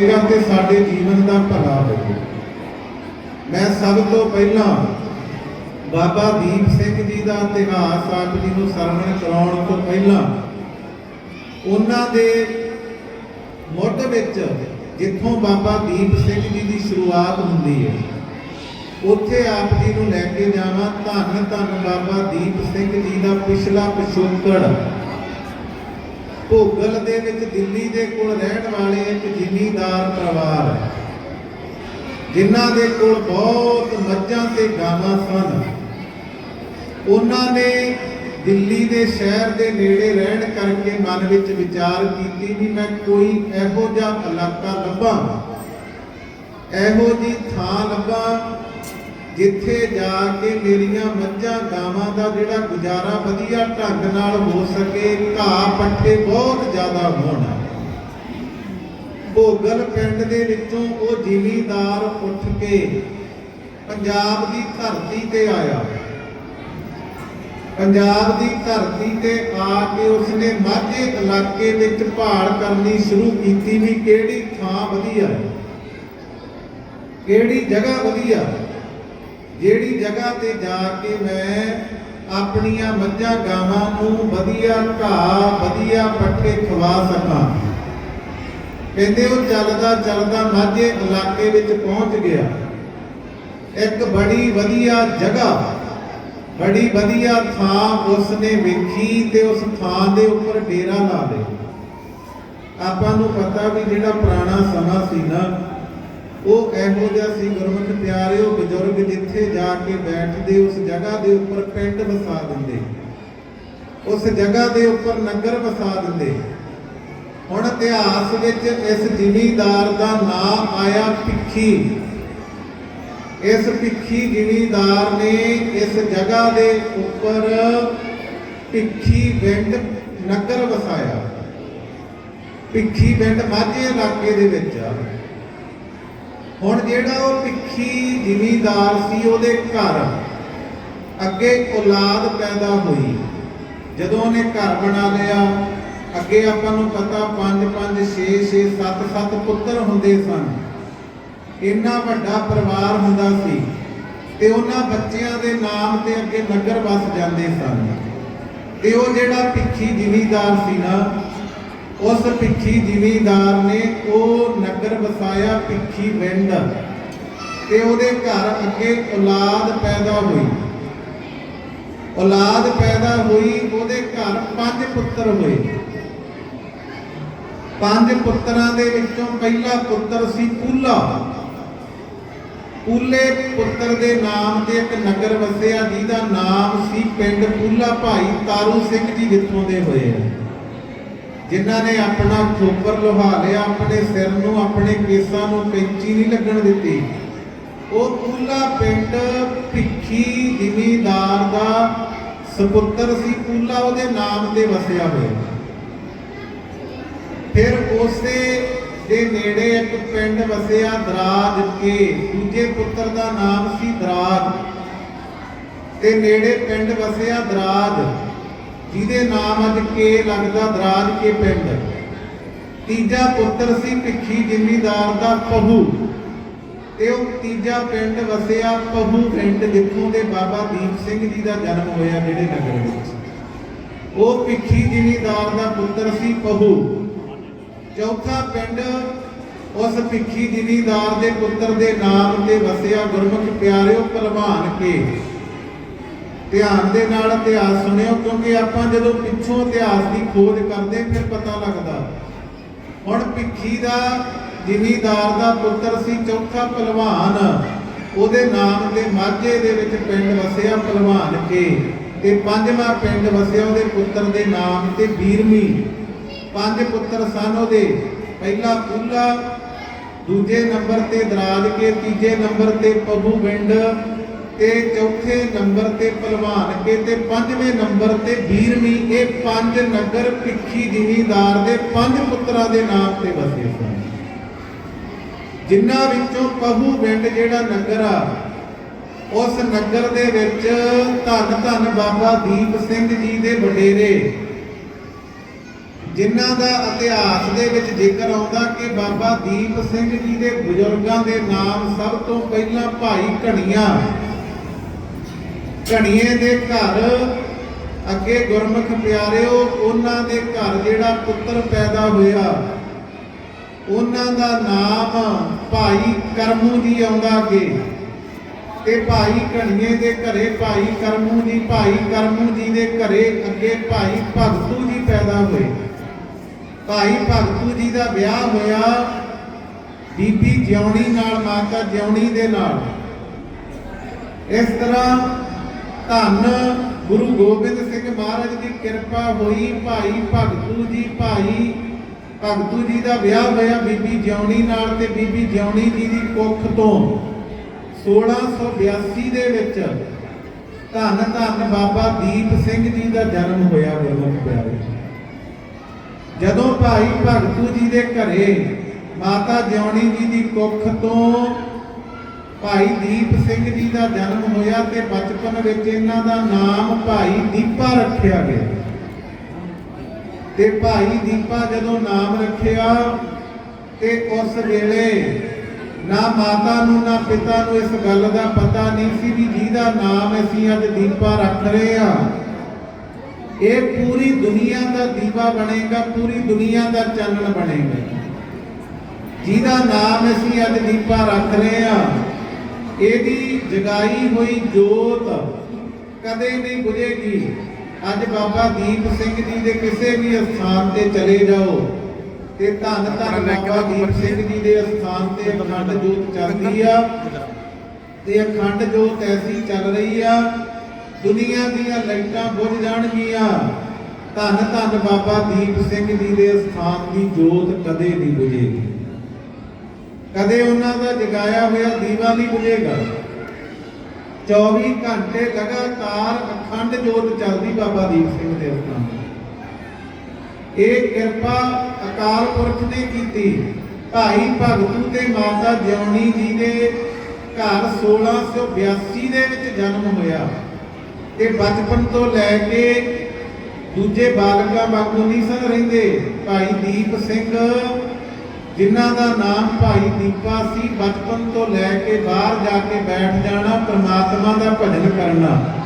ਹੋਵੇਗਾ ਤੇ ਸਾਡੇ ਜੀਵਨ ਦਾ ਭਲਾ ਹੋਵੇ। ਮੈਂ ਸਭ ਤੋਂ ਪਹਿਲਾਂ ਬਾਬਾ ਦੀਪ ਸਿੰਘ ਜੀ ਦਾ ਇਤਿਹਾਸ ਆਪ ਜੀ ਨੂੰ ਸਰਵਣ ਕਰਾਉਣ ਤੋਂ ਪਹਿਲਾਂ ਉਹਨਾਂ ਦੇ ਮੁੱਢ ਵਿੱਚ ਜਿੱਥੋਂ ਬਾਬਾ ਦੀਪ ਸਿੰਘ ਜੀ ਦੀ ਸ਼ੁਰੂਆਤ ਹੁੰਦੀ ਹੈ, ਉੱਥੇ ਆਪ ਜੀ ਨੂੰ ਲੈ ਕੇ ਜਾਵਾਂ। ਧੰਨ ਧੰਨ ਬਾਬਾ ਦੀਪ ਸਿੰਘ ਜੀ ਦਾ ਪਿਛਲਾ ਪਿਛੋਕੜ। ਭੋਗਲ ਦੇ ਵਿੱਚ ਦਿੱਲੀ ਦੇ ਕੋਲ ਰਹਿਣ ਵਾਲੇ ਇੱਕ ਜ਼ਿਮੀਂਦਾਰ ਪਰਿਵਾਰ ਹੈ। ਜਿਨ੍ਹਾਂ ਦੇ ਕੋਲ ਬਹੁਤ ਮੱਝਾਂ ਤੇ ਗਾਵਾਂ ਸਨ। ਉਹਨਾਂ ਨੇ ਦਿੱਲੀ ਦੇ ਸ਼ਹਿਰ ਦੇ ਨੇੜੇ ਰਹਿਣ ਕਰਕੇ ਮਨ ਵਿੱਚ ਵਿਚਾਰ ਕੀਤੀ ਵੀ ਮੈਂ ਕੋਈ ਇਹੋ ਜਿਹਾ ਇਲਾਕਾ ਲੱਭਾਂ। ਇਹੋ ਜੀ ਥਾਂ ਲੱਭਾਂ ਜਿੱਥੇ ਜਾ ਕੇ ਮੇਰੀਆਂ ਮੱਝਾਂ ਗਾਵਾਂ ਦਾ ਜਿਹੜਾ ਗੁਜ਼ਾਰਾ ਵਧੀਆ ਢੰਗ ਨਾਲ ਹੋ ਸਕੇ, ਘਾਹ ਪੱਠੇ ਬਹੁਤ ਜ਼ਿਆਦਾ ਹੋਣ। ਭੋਗਲ ਪਿੰਡ ਦੇ ਵਿੱਚੋਂ ਉਹ ਜ਼ਿਮੀਂਦਾਰ ਉੱਠ ਕੇ ਪੰਜਾਬ ਦੀ ਧਰਤੀ ਤੇ ਆਇਆ। ਪੰਜਾਬ ਦੀ ਧਰਤੀ ਤੇ ਆ ਕੇ ਉਸਨੇ ਮਾਝੇ ਇਲਾਕੇ ਵਿੱਚ ਭਾਲ ਕਰਨੀ ਸ਼ੁਰੂ ਕੀਤੀ ਵੀ ਕਿਹੜੀ ਥਾਂ ਵਧੀਆ, ਕਿਹੜੀ ਜਗ੍ਹਾ ਵਧੀਆ। ਜਿਹੜੀ ਜਗ੍ਹਾ ਤੇ ਜਾ ਕੇ ਮੈਂ ਆਪਣੀਆਂ ਮੱਝਾਂ ਗਾਵਾਂ ਨੂੰ ਵਧੀਆ ਘਾਹ, ਵਧੀਆ ਪੱਠੇ ਖਵਾ ਸਕਾਂ। ਕਹਿੰਦੇ ਉਹ ਚੱਲਦਾ ਚੱਲਦਾ ਮਾਝੇ ਇਲਾਕੇ ਵਿੱਚ ਪਹੁੰਚ ਗਿਆ। ਇੱਕ ਬੜੀ ਵਧੀਆ ਜਗ੍ਹਾ, ਬੜੀ ਵਧੀਆ ਥਾਂ ਉਸਨੇ ਵੇਖੀ ਤੇ ਉਸ ਥਾਂ ਦੇ ਉੱਪਰ ਡੇਰਾ ਲਾ ਲਿਆ ਆਪਾਂ ਨੂੰ ਪਤਾ ਵੀ ਜਿਹੜਾ ਪੁਰਾਣਾ ਸਮਾਂ ਸੀ ਨਾ ਉਹ ਇਹੋ ਜਿਹਾ ਸੀ ਗੁਰਮੁਖ ਪਿਆਰਿਓ, ਬਜ਼ੁਰਗ ਜਿੱਥੇ ਜਾ ਕੇ ਬੈਠਦੇ, ਉਸ ਜਗ੍ਹਾ ਦੇ ਉੱਪਰ ਪਿੰਡ ਵਸਾ ਦਿੰਦੇ। ਉਸ ਜਗ੍ਹਾ ਦੇ ਉੱਪਰ ਨਗਰ ਵਸਾ ਦਿੰਦੇ। ਹੁਣ ਇਤਿਹਾਸ ਵਿੱਚ ਇਸ ਜਿਮੀਦਾਰ ਦਾ ਨਾਮ ਆਇਆ ਪਿੱਖੀ ਇਸ ਪਿੱਖੀ ਜਿਮੀਦਾਰ ਨੇ ਇਸ ਜਗ੍ਹਾ ਦੇ ਉੱਪਰ ਪਿੱਖੀ ਪਿੰਡ ਨਗਰ ਵਸਾਇਆ। ਪਿੱਖੀ ਪਿੰਡ ਮਾਝੇ ਇਲਾਕੇ ਦੇ ਵਿੱਚ ਆ। ਹੁਣ ਜਿਹੜਾ ਉਹ ਭਿੱਖੀ ਜ਼ਿਮੀਦਾਰ ਸੀ, ਉਹਦੇ ਘਰ ਅੱਗੇ ਔਲਾਦ ਪੈਦਾ ਹੋਈ। ਜਦੋਂ ਉਹਨੇ ਘਰ ਬਣਾ ਲਿਆ, ਅੱਗੇ ਆਪਾਂ ਨੂੰ ਪਤਾ 5 5 6 6 7 7 ਪੁੱਤਰ ਹੁੰਦੇ ਸਨ। ਇੰਨਾ ਵੱਡਾ ਪਰਿਵਾਰ ਹੁੰਦਾ ਸੀ ਤੇ ਉਹਨਾਂ ਬੱਚਿਆਂ ਦੇ ਨਾਮ ਤੇ ਅੱਗੇ ਨਗਰ ਵਸ ਜਾਂਦੇ ਸਨ। ਤੇ ਉਹ ਜਿਹੜਾ ਭਿੱਖੀ ਜ਼ਿਮੀਦਾਰ ਸੀ ਨਾ ਉਸ ਪਿੱਖੀ ਜਿਮੀਦਾਰ ਨੇ ਉਹ ਨਗਰ ਵਸਾਇਆ ਪਿੱਖੀ ਵਿੰਡ ਤੇ ਉਹਦੇ ਘਰ ਅੱਗੇ ਔਲਾਦ ਪੈਦਾ ਹੋਈ। ਔਲਾਦ ਪੈਦਾ ਹੋਈ, ਉਹਦੇ ਘਰ ਪੰਜ ਪੁੱਤਰ ਹੋਏ। ਪੰਜ ਪੁੱਤਰਾਂ ਦੇ ਵਿੱਚੋਂ ਪਹਿਲਾ ਪੁੱਤਰ ਸੀ ਪੂਲਾ। ਪੂਲੇ ਪੁੱਤਰ ਦੇ ਨਾਮ ਤੇ ਇੱਕ ਨਗਰ ਵਸਿਆ ਜਿਹਦਾ ਨਾਮ ਸੀ ਪਿੰਡ ਪੂਲਾ ਭਾਈ ਤਾਰੂ ਸਿੰਘ ਜੀ ਜਿੱਥੋਂ ਦੇ ਹੋਏ ਆ। ਜਿਨ੍ਹਾਂ ਨੇ ਆਪਣਾ ਖੋਪਰ ਲੁਹਾ ਲਿਆ, ਆਪਣੇ ਸਿਰ ਨੂੰ, ਆਪਣੇ ਕੇਸਾਂ ਨੂੰ ਕੈਂਚੀ ਨਹੀਂ ਲੱਗਣ ਦਿੱਤੀ। ਉਹ ਪੂਲਾ ਪਿੰਡ ਭਿੱਖੀ ਜ਼ਿਮੀਂਦਾਰ ਦਾ ਸੁਪੁੱਤਰ ਸੀ। ਪੂਲਾ ਉਹਦੇ ਨਾਮ ਤੇ ਵਸਿਆ ਹੋਇਆ। ਫਿਰ ਉਸੇ ਦੇ ਨੇੜੇ ਇੱਕ ਪਿੰਡ ਵਸਿਆ ਦਰਾਜ ਕੇ। ਦੂਜੇ ਪੁੱਤਰ ਦਾ ਨਾਮ ਸੀ ਦਰਾਜ। ਤੇ ਨੇੜੇ ਪਿੰਡ ਵਸਿਆ ਦਰਾਜ। ਜਿਹਦੇ ਨਾਮ ਅੱਜ ਕੇ ਲੱਗਦਾ ਦਰਾਜ ਕੇ ਪਿੰਡ। ਤੀਜਾ ਪੁੱਤਰ ਸੀ ਭਿੱਖੀ ਜ਼ਿਮੀਂਦਾਰ ਦਾ ਪਹੂ। ਤੇ ਉਹ ਤੀਜਾ ਪਿੰਡ ਵਸਿਆ ਪਹੂ ਪਿੰਡ ਜਿੱਥੋਂ ਦੇ ਬਾਬਾ ਦੀਪ ਸਿੰਘ ਜੀ ਦਾ ਜਨਮ ਹੋਇਆ ਜਿਹੜੇ ਨਗਰ ਵਿੱਚ। ਉਹ ਭਿੱਖੀ ਜਿਮੀਦਾਰ ਦਾ ਪੁੱਤਰ ਸੀ ਪਹੂ। ਚੌਥਾ ਪਿੰਡ ਉਸ ਭਿੱਖੀ ਜਿਮੀਦਾਰ ਦੇ ਪੁੱਤਰ ਦੇ ਨਾਮ ਤੇ ਵਸਿਆ ਗੁਰਮੁਖ ਪਿਆਰਿਓ ਭਲਵਾਨ ਕੇ। ਧਿਆਨ ਦੇ ਨਾਲ ਇਤਿਹਾਸ ਸੁਣਿਓ, ਕਿਉਂਕਿ ਆਪਾਂ ਜਦੋਂ ਪਿੱਛੋਂ ਇਤਿਹਾਸ ਦੀ ਖੋਜ ਕਰਦੇ, ਫਿਰ ਪਤਾ ਲੱਗਦਾ। ਹੁਣ ਭਿੱਖੀ ਦਾ ਜ਼ਿਮੀਦਾਰ ਦਾ ਪੁੱਤਰ ਸੀ ਚੌਥਾ ਭਲਵਾਨ ਉਹਦੇ ਨਾਮ ਤੇ ਮਾਝੇ ਦੇ ਵਿੱਚ ਪਿੰਡ ਵਸਿਆ ਭਲਵਾਨ ਕੇ ਤੇ ਪੰਜਵਾਂ ਪਿੰਡ ਵਸਿਆ ਉਹਦੇ ਪੁੱਤਰ ਦੇ ਨਾਮ ਤੇ ਵੀਰਮੀ ਪੰਜ ਪੁੱਤਰ ਸਨ ਉਹਦੇ। ਪਹਿਲਾ ਪੂਲਾ ਦੂਜੇ ਨੰਬਰ ਤੇ ਦਰਾਜ ਕੇ, ਤੀਜੇ ਨੰਬਰ ਤੇ ਪਬੂ ਵਿੰਡ ਤੇ ਚੌਥੇ ਨੰਬਰ ਤੇ ਪਹਿਲਵਾਨ ਕੇ ਤੇ ਪੰਜਵੇਂ ਨੰਬਰ ਤੇ ਬੀਰਮੀ ਇਹ ਪੰਜ ਨਗਰ ਭਿੱਖੀ ਜਿਮੀਦਾਰ ਦੇ ਪੰਜ ਪੁੱਤਰਾਂ ਦੇ ਨਾਮ ਤੇ ਵਸੇ ਸਨ। ਜਿਨ੍ਹਾਂ ਵਿੱਚੋਂ ਪਹੂ ਪਿੰਡ ਜਿਹੜਾ ਨਗਰ ਆ, ਉਸ ਨਗਰ ਦੇ ਵਿੱਚ ਧੰਨ ਧੰਨ ਬਾਬਾ ਦੀਪ ਸਿੰਘ ਜੀ ਦੇ ਵਡੇਰੇ, ਜਿਨ੍ਹਾਂ ਦਾ ਇਤਿਹਾਸ ਦੇ ਵਿੱਚ ਜ਼ਿਕਰ ਆਉਂਦਾ ਕਿ ਬਾਬਾ ਦੀਪ ਸਿੰਘ ਜੀ ਦੇ ਬਜ਼ੁਰਗਾਂ ਦੇ ਨਾਮ ਸਭ ਤੋਂ ਪਹਿਲਾਂ ਭਾਈ ਘਣੀਆਂ ਘਣੀਏ ਦੇ ਘਰ। ਅੱਗੇ ਗੁਰਮੁਖ ਪਿਆਰਿਓ, ਉਹਨਾਂ ਦੇ ਘਰ ਜਿਹੜਾ ਪੁੱਤਰ ਪੈਦਾ ਹੋਇਆ, ਉਹਨਾਂ ਦਾ ਨਾਮ ਭਾਈ ਕਰਮੂ ਜੀ ਆਉਂਦਾ ਅੱਗੇ। ਤੇ ਭਾਈ ਘਣੀਏ ਦੇ ਘਰੇ ਭਾਈ ਕਰਮੂ ਜੀ, ਭਾਈ ਕਰਮੂ ਜੀ ਦੇ ਘਰੇ ਅੱਗੇ ਭਾਈ ਭਗਤੂ ਜੀ ਪੈਦਾ ਹੋਏ। ਭਾਈ ਭਗਤੂ ਜੀ ਦਾ ਵਿਆਹ ਹੋਇਆ ਬੀਬੀ ਜਿਉਣੀ ਨਾਲ, ਮਾਤਾ ਜਿਉਣੀ ਦੇ ਨਾਲ। ਇਸ ਤਰ੍ਹਾਂ ਧੰਨ ਗੁਰੂ ਗੋਬਿੰਦ ਸਿੰਘ ਮਹਾਰਾਜ ਦੀ ਕਿਰਪਾ ਹੋਈ, ਭਾਈ ਭਗਤੂ ਜੀ, ਭਾਈ ਭਗਤੂ ਜੀ ਦਾ ਵਿਆਹ ਹੋਇਆ ਬੀਬੀ ਜਿਉਣੀ ਨਾਲ ਤੇ ਬੀਬੀ ਜਿਉਣੀ ਜੀ ਦੀ ਕੁੱਖ ਤੋਂ। 1682 ਦੇ ਵਿੱਚ ਧੰਨ ਧੰਨ ਬਾਬਾ ਦੀਪ ਸਿੰਘ ਜੀ ਦਾ ਜਨਮ ਹੋਇਆ ਗੁਰਮੁਖ ਪਿਆਰੇ। ਜਦੋਂ ਭਾਈ ਭਗਤੂ ਜੀ ਦੇ ਘਰੇ ਮਾਤਾ ਜਿਉਣੀ ਜੀ ਦੀ ਕੁੱਖ ਤੋਂ ਭਾਈ ਦੀਪ ਸਿੰਘ ਜੀ ਦਾ ਜਨਮ ਹੋਇਆ ਤੇ ਬਚਪਨ ਵਿੱਚ ਇਹਨਾਂ ਦਾ ਨਾਮ ਭਾਈ ਦੀਪਾ ਰੱਖਿਆ ਗਿਆ। ਤੇ ਭਾਈ ਦੀਪਾ ਜਦੋਂ ਨਾਮ ਰੱਖਿਆ ਤੇ ਉਸ ਵੇਲੇ ਨਾ ਮਾਤਾ ਨੂੰ, ਨਾ ਪਿਤਾ ਨੂੰ ਇਸ ਗੱਲ ਦਾ ਪਤਾ ਨਹੀਂ ਸੀ ਵੀ ਜਿਹਦਾ ਨਾਮ ਅਸੀਂ ਅੱਜ ਦੀਪਾ ਰੱਖ ਰਹੇ ਆ ਇਹ ਪੂਰੀ ਦੁਨੀਆ ਦਾ ਦੀਵਾ ਬਣੇਗਾ, ਪੂਰੀ ਦੁਨੀਆ ਦਾ ਚਾਨਣ ਬਣੇਗਾ। ਜਿਹਦਾ ਨਾਮ ਅਸੀਂ ਅੱਜ ਦੀਪਾ ਰੱਖ ਰਹੇ ਆ ਇਹਦੀ ਜਗਾਈ ਹੋਈ ਜੋਤ ਕਦੇ ਨਹੀਂ ਬੁਝੇਗੀ। ਅੱਜ ਬਾਬਾ ਦੀਪ ਸਿੰਘ ਜੀ ਦੇ ਕਿਸੇ ਵੀ ਸਥਾਨ ਤੇ ਚਲੇ ਜਾਓ ਤੇ ਧੰਨ ਧੰਨ ਬਾਬਾ ਦੀਪ ਸਿੰਘ ਜੀ ਦੇ ਸਥਾਨ ਤੇ ਅਖੰਡ ਜੋਤ ਚੱਲਦੀ ਆ। ਤੇ ਅਖੰਡ ਜੋਤ ਐਸੀ ਚੱਲ ਰਹੀ ਆ ਦੁਨੀਆ ਦੀਆਂ ਲਾਈਟਾਂ ਬੁਝ ਜਾਣਗੀਆਂ। ਧੰਨ ਧੰਨ ਬਾਬਾ ਦੀਪ ਸਿੰਘ ਜੀ ਦੇ ਸਥਾਨ ਦੀ ਜੋਤ ਕਦੇ ਨਹੀਂ ਬੁਝੇਗੀ। ਕਦੇ ਉਹਨਾਂ ਦਾ ਜਗਾਇਆ ਹੋਇਆ ਦੀਵਾ ਨਹੀਂ ਬੁਝੇਗਾ। 24 ਘੰਟੇ ਲਗਾਤਾਰ ਅਖੰਡ ਜੋਤ ਚੱਲਦੀ ਬਾਬਾ ਦੀਪ ਸਿੰਘ ਦੇ ਸਥਾਨ ਇਹ ਕਿਰਪਾ ਅਕਾਲ ਪੁਰਖ ਨੇ ਕੀਤੀ। ਭਾਈ ਭਗਤੂ ਤੇ ਮਾਤਾ ਜਿਉਣੀ ਜੀ ਦੇ ਘਰ 1682 ਦੇ ਵਿੱਚ ਜਨਮ ਹੋਇਆ। ਤੇ ਬਚਪਨ ਤੋਂ ਲੈ ਕੇ ਦੂਜੇ ਬਾਲਕਾਂ ਵਾਂਗੂ ਨਹੀਂ ਸਨ ਰਹਿੰਦੇ। ਭਾਈ ਦੀਪ ਸਿੰਘ ਜਿਨ੍ਹਾਂ ਦਾ ਨਾਮ ਭਾਈ ਦੀਪਾ ਸੀ, ਬਚਪਨ ਤੋਂ ਲੈ ਕੇ ਬਾਹਰ ਜਾ ਕੇ ਬੈਠ ਜਾਣਾ, ਪ੍ਰਮਾਤਮਾ ਦਾ ਭਜਨ ਕਰਨਾ।